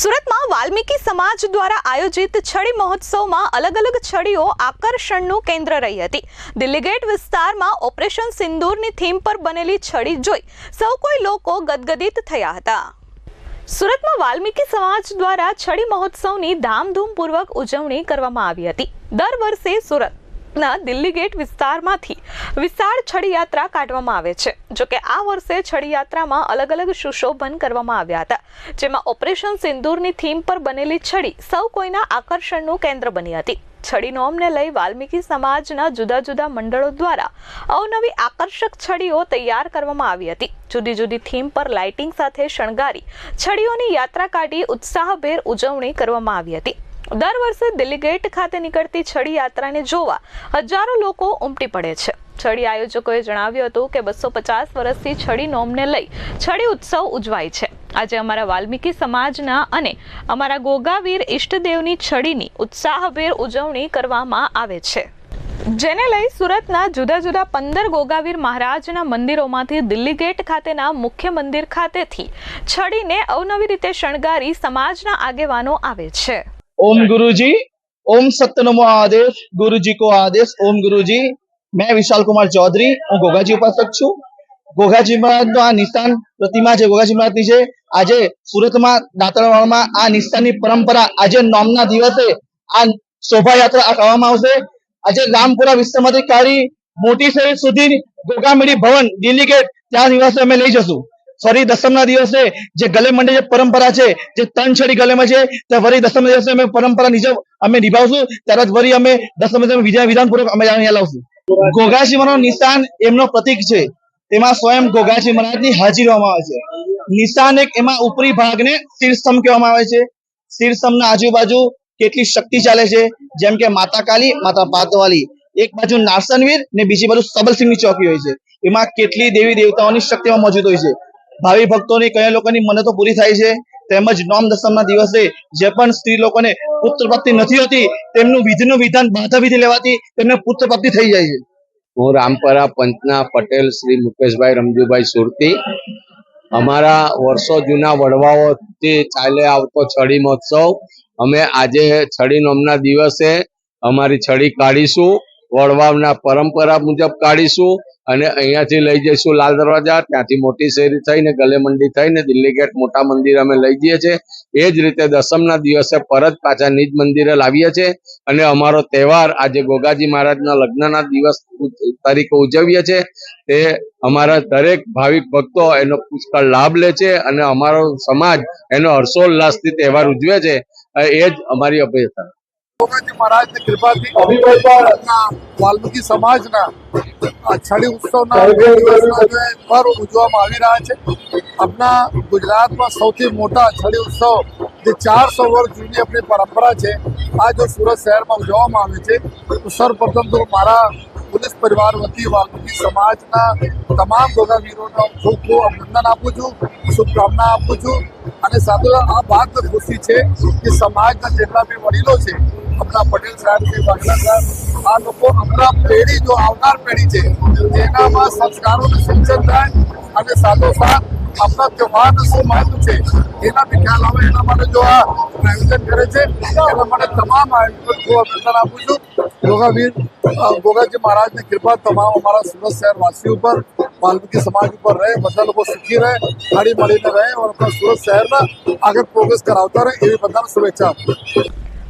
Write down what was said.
સુરતમાં વાલ્મીકી સમાજ દ્વારા આયોજિત છડી મહોત્સવમાં અલગ અલગ છડીઓ આકર્ષણનું કેન્દ્ર રહી હતી. દિલ્હી ગેટ વિસ્તારમાં ઓપરેશન સિંદૂરની થીમ પર બનેલી છડી જોઈ સૌ કોઈ લોકો ગદગદિત થયા હતા. સુરતમાં વાલ્મીકી સમાજ દ્વારા છડી મહોત્સવની ધામધૂમપૂર્વક ઉજવણી કરવામાં આવી હતી. દર વર્ષે સુરતના દિલ્હી ગેટ વિસ્તારમાંથી વિશાળ છડી યાત્રા કાઢવામાં આવે છે. જોકે આ વર્ષે છડી યાત્રામાં અલગ અલગ સુશોભન કરવામાં આવ્યા હતા. જેમાં ઓપરેશન સિંદૂરની થીમ પર બનેલી છડી સૌ કોઈના આકર્ષણનું કેન્દ્ર બની હતી. છડી નોમને લઈ વાલ્મીકી સમાજના જુદા જુદા મંડળો દ્વારા અવનવી આકર્ષક છડીઓ તૈયાર કરવામાં આવી હતી. જુદી જુદી થીમ પર લાઇટિંગ સાથે શણગારી છડીઓની યાત્રા કાઢી ઉત્સાહભેર ઉજવણી કરવામાં આવી હતી. દર વર્ષે દિલ્હી ગેટ ખાતે નીકળતી છડી યાત્રાને જોવા હજારો લોકો ઉમટી પડે છે. છડી આયોજકોએ જણાવ્યું હતું કે બસો પચાસ વર્ષથી છડી નોમને લઈ છડી ઉત્સવ ઉજવાય છે. આજે અમારા વાલ્મીકી સમાજના અને અમારા ગોગાવીર ઈષ્ટદેવની છડીની ઉત્સાહભેર ઉજવણી કરવામાં આવે છે. જેને લઈ સુરતના જુદા જુદા પંદર ગોગાવીર મહારાજના મંદિરોમાંથી દિલ્હી ગેટ ખાતેના મુખ્ય મંદિર ખાતેથી છડીને અવનવી રીતે શણગારી સમાજના આગેવાનો આવે છે. ओम गुरुजी ओम सत्य नमो आदेश गुरुजी को आदेश ओम गुरुजी मैं विशाल कुमार चौधरी હું ગોગાજી ઉપાસક છું ગોગાજી મહારાજનો આ નિશાન પ્રતિમા છે ગોગાજી મહારાજની છે આજે સુરતમાં દાંતરવાડમાં આ નિશાનની પરંપરા આજે નોમના દિવસે આ શોભાયાત્રા કરવામાં આવશે આજે રામપુરા વિસ્તારમાંથી કાઢી મોટી શહેર સુધી ગોગામેડી ભવન દિલ્હી ગેટ ત્યાં દિવસે અમે લઈ જશું ફરી દસમના દિવસે જે ગલે મંડે જે પરંપરા છે, જે ત્રણ છડી ગલેમાં છે ત્યાં ફરી દસમના દિવસે અમે પરંપરા નીચે અમે નિભાવશું. ત્યારબાદ ફરી અમે દસમ દિવસે વિજય વિધાનપૂર્વક અમે અહીંયા લાવશું. મહારાજનું નિશાન એમનો પ્રતીક છે. તેમાં સ્વયં ગોગાજી મહારાજની હાજરી હોવામાં આવે છે. નિશાન એક એમાં ઉપરી ભાગને શીર્ષમ કહેવામાં આવે છે. શીર્ષમના આજુબાજુ કેટલી શક્તિ ચાલે છે? જેમ કે માતા કાલી, માતા પાતવાલી એક બાજુ નારસનવીર ને બીજી બાજુ સબલસિંહની ચોકી હોય છે. એમાં કેટલી દેવી દેવતાઓની શક્તિમાં મોજૂદ હોય છે. ભાવિ ભક્તોની, કયા લોકોની મનતો પૂરી થાય છે, તેમજ નોમ દસમના દિવસે જે પણ સ્ત્રી લોકોને પુત્ર પ્રાપ્તિ નથી હોતી, તેમનું વિધિનું વિધાન બાધા વિધિ લેવાથી તેમને પુત્ર પ્રાપ્તિ થઈ જાય છે. હું રામપરા પંચના પટેલ શ્રી મુકેશભાઈ રમજુભાઈ સુરતી. અમારા વર્ષો જૂના વડવાઓથી ચાલે આવતો છડી મહોત્સવ. અમે આજે છડી નોમના દિવસે અમારી છડી કાઢીશું. વડવાવના પરંપરા મુજબ કાઢીશું અને અહીંયાથી લઈ જઈશું લાલ દરવાજા, ત્યાંથી મોટી શેરી થઈને ગલે મંડી થઈને દિલ્હી ગેટ મોટા મંદિર અમે લઈ જઈએ છીએ. એ જ રીતે દસમના દિવસે પરત પાછા નિજ મંદિરે લાવીએ છીએ અને અમારો તહેવાર આજે ગોગાજી મહારાજના લગ્નના દિવસ તરીકે ઉજવીએ છીએ. તે અમારા દરેક ભાવિક ભક્તો એનો પુષ્કળ લાભ લે છે અને અમારો સમાજ એનો હર્ષોલ્લાસથી તહેવાર ઉજવે છે. એ જ અમારી અપેક્ષા ગોગાજી મહારાજની કૃપાથી વાલ્મીકી સમાજના છડી ઉત્સવના જે ઉજવવામાં આવી રહ્યા છે. આપણા ગુજરાતમાં સૌથી મોટા છડી ઉત્સવ જે ચારસો વર્ષ જૂની આપણી પરંપરા છે આ જો સુરત શહેરમાં ઉજવવામાં આવે છે તો સર્વપ્રથમ તો મારા પોલીસ પરિવાર વતી વાલ્મીકી સમાજના તમામ ગોગાવીરોનો ખૂબ ખૂબ અભિનંદન આપું છું શુભકામના આપું છું. અને સાથે આ વાત ખુશી છે કે સમાજના જેટલા બી વડીલો છે આપણા પટેલ સાહેબ સાહેબ. આ લોકો હમણાં પેઢી જો આવનાર પેઢી છે, તેનામાં સંસ્કારોનું સિંચન થાય અને સાથોસાથ આપણા તહેવારનું શું મહત્વ છે એના બી ખ્યાલ આવે. એના માટે જો આ આયોજન કરે છે, એના માટે તમામ આયોજકો અભિનંદન આપું છું. ગોગાવીર ગોગાજી મહારાજની કૃપા તમામ અમારા સુરત શહેરવાસીઓ પર, વાલ્મીકી સમાજ ઉપર રહે, બધા લોકો સુખી રહે હળી મળીને રહે, અને આપણા સુરત શહેરના આગળ પ્રોગ્રેસ કરાવતા રહે, એવી બધાને શુભેચ્છા આપું